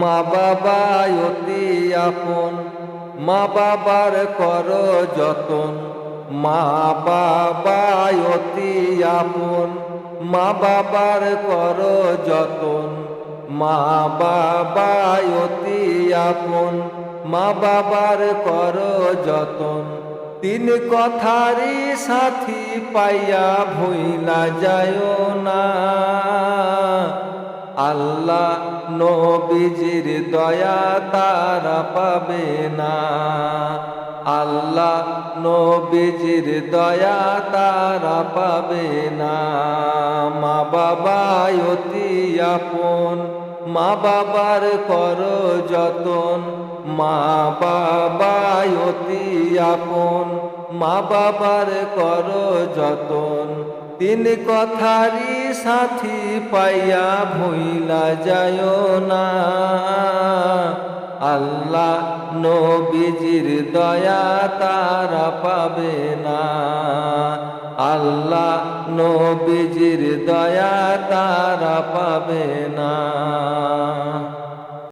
মা বাবা অতি আপন, মা বাবার কর যতন, মা বাবা অতি আপন, মা বাবার কর যতন, মা বাবা অতি আপন, মা বাবার কর যতন। তিন কথারি সাথী পাইয়া ভইলা যায় না। আল্লাহ নবীজির দয়া তারা পাবে না। আল্লাহ নবীজির দয়া তারা পাবে না। মা বাবা অতি আপন, মা বাবার কর যতন। মা বাবা অতি আপন, মা বাবার কর যতন। তিন কথারি সাথী পাইয়া ভুইলা যায় না। আল্লাহ নবীজির দয়া তারা পাবে না। আল্লাহ নবীজির দয়া তারা পাবে না।